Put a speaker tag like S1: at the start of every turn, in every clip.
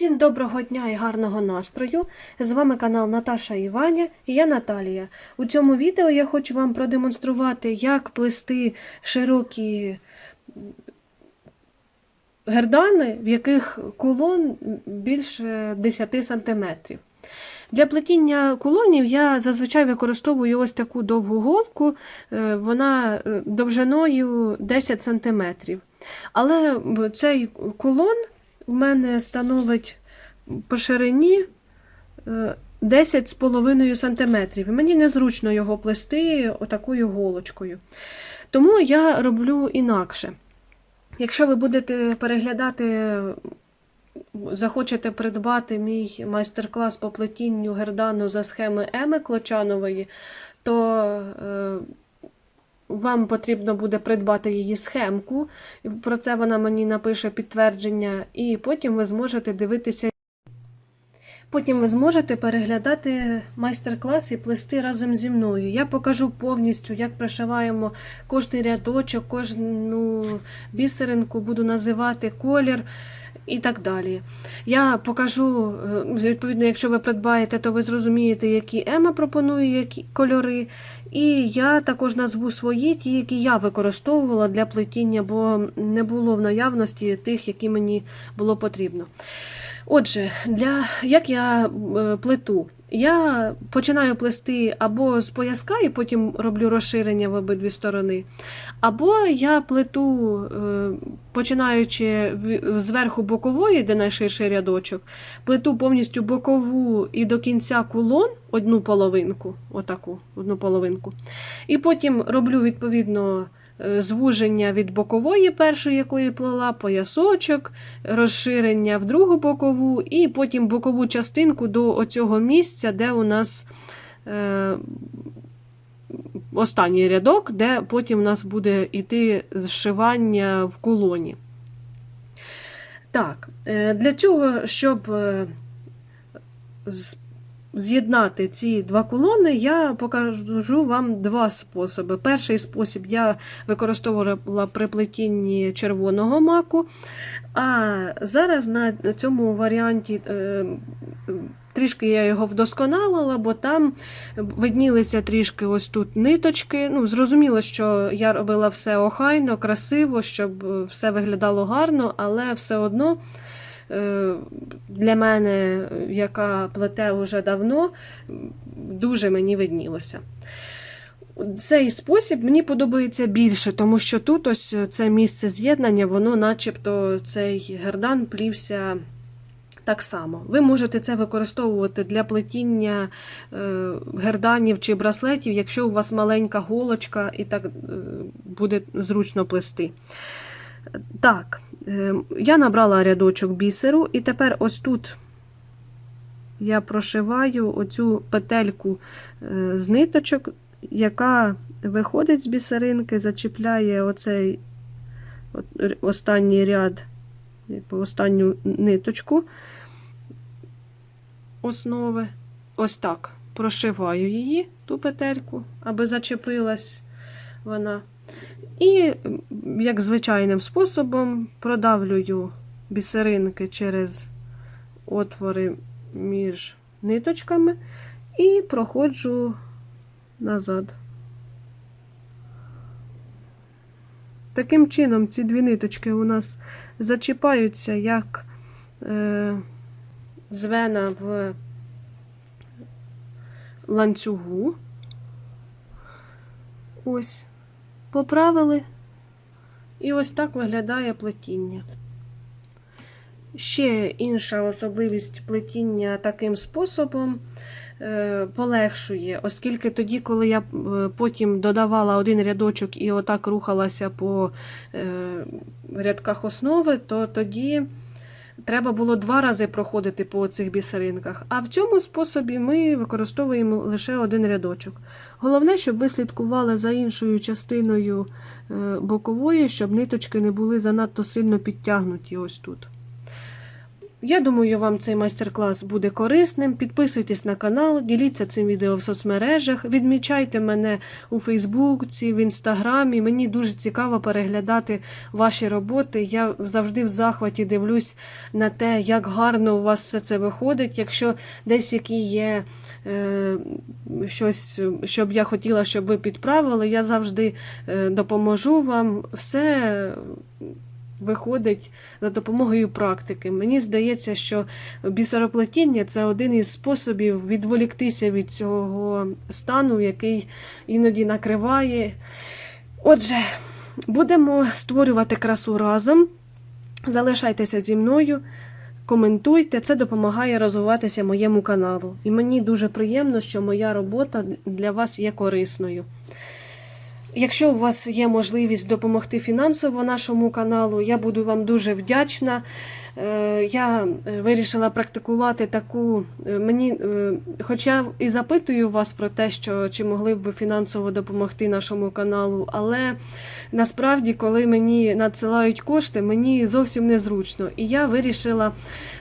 S1: Всім доброго дня і гарного настрою! З вами канал Наташа і Ваня і я Наталія. У цьому відео я хочу вам продемонструвати, як плести широкі гердани, в яких кулон більше 10 см. Для плетіння кулонів я зазвичай використовую ось таку довгу голку, е, вона е, довжиною 10 см. Але цей кулон у мене становить по ширині е, 10,5 см. І мені незручно його плести отакою голочкою. Тому я роблю інакше. Якщо ви будете переглядати, захочете придбати мій майстер-клас по плетінню гердану за схеми Еми Клочанової, то е, вам потрібно буде придбати її схемку. Про це вона мені напише підтвердження, і потім ви зможете дивитися. Потім ви зможете переглядати майстер-клас і плести разом зі мною. Я покажу повністю, як пришиваємо кожний рядочок, кожну бісеринку, буду називати колір і так далі. Я покажу, е, відповідно, якщо ви придбаєте, то ви зрозумієте, які Ема пропонує які кольори. І я також назву свої, ті, які я використовувала для плетіння, бо не було в наявності тих, які мені було потрібно. Отже, для, як я е, плету? Я починаю плести або з пояска і потім роблю розширення в обидві сторони. Або я плету, е, починаючи зверху бокової, де найширший рядочок, плету повністю бокову і до кінця кулон одну половинку, отаку, одну половинку. І потім роблю відповідно звуження від бокової першої, якої плела, поясочок, розширення в другу бокову, і потім бокову частинку до оцього місця, де у нас е, останній рядок, де потім у нас буде йти зшивання в кулоні. Так, е, для цього, щоб е, з'єднати ці два колони, я покажу вам два способи. Перший спосіб я використовувала при плетінні червоного маку, а зараз на цьому варіанті е, трішки я його вдосконалила, бо там виднілися трішки ось тут ниточки. Ну, Зрозуміло, що я робила все охайно, красиво, щоб е, все виглядало гарно, але все одно для мене, яка плете вже давно, дуже мені виднілося. Цей спосіб мені подобається більше, тому що тут ось це місце з'єднання, воно начебто цей гердан плівся так само. Ви можете це використовувати для плетіння е, герданів чи браслетів, якщо у вас маленька голочка, і так е, буде зручно плести. Так, е, я набрала рядочок бісеру, і тепер ось тут я прошиваю оцю петельку е, з ниточок, яка виходить з бісеринки, зачіпляє оцей останній ряд, останню ниточку основи. Ось так. Прошиваю її, ту петельку, аби зачепилась вона. І, як звичайним способом, продавлюю бісеринки через отвори між ниточками і проходжу назад. Таким чином, ці дві ниточки у нас зачіпаються як е, звена в ланцюгу. Ось, поправили. І ось так виглядає плетіння. Ще інша особливість плетіння таким способом е, полегшує, оскільки тоді, коли я е, потім додавала один рядочок і отак рухалася по е, рядках основи, то тоді треба було два рази проходити по цих бісеринках. А в цьому способі ми використовуємо лише один рядочок. Головне, щоб ви слідкували за іншою частиною е, бокової, щоб ниточки не були занадто сильно підтягнуті ось тут. Я думаю, вам цей майстер-клас буде корисним. Підписуйтесь на канал, діліться цим відео в соцмережах, відмічайте мене у Фейсбуці, в Інстаграмі. Мені дуже цікаво переглядати ваші роботи. Я завжди в захваті дивлюсь на те, як гарно у вас все це виходить. Якщо десь які є е, щось, що б я хотіла, щоб ви підправили, я завжди е, допоможу вам. Все виходить за допомогою практики. Мені здається, що бісероплетіння це один із способів відволіктися від цього стану, який іноді накриває. Отже, будемо створювати красу разом. Залишайтеся зі мною, коментуйте, це допомагає розвиватися моєму каналу. І мені дуже приємно, що моя робота для вас є корисною. Якщо у вас є можливість допомогти фінансово нашому каналу, я буду вам дуже вдячна. Е, Я е, вирішила практикувати таку. е, Мені, хоча і запитую вас про те, що чи могли б ви фінансово допомогти нашому каналу, але насправді, коли мені надсилають кошти, мені зовсім незручно. І я вирішила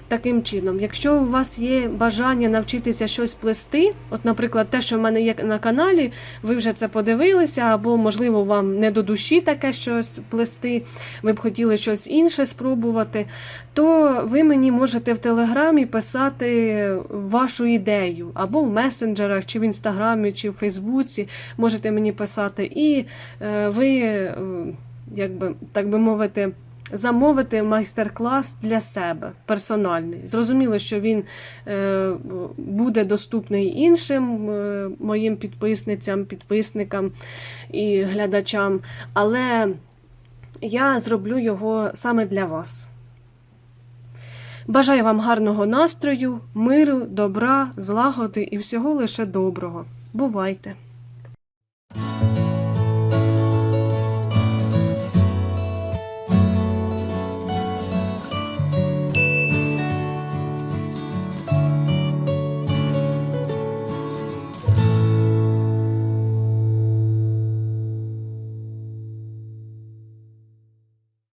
S1: таким чином: якщо у вас є бажання навчитися щось плести, от, наприклад, те, що в мене є на каналі, ви вже це подивилися, або, можливо, вам не до душі таке щось плести, ви б хотіли щось інше спробувати, то ви мені можете в Телеграмі писати вашу ідею, або в месенджерах, чи в інстаграмі, чи в Фейсбуці можете мені писати, і е, ви, е, якби так би мовити, замовити майстер-клас для себе персональний. Зрозуміло, що він е, буде доступний іншим моїм підписницям, підписникам і глядачам, але я зроблю його саме для вас. Бажаю вам гарного настрою, миру, добра, злагоди і всього лише доброго. Бувайте!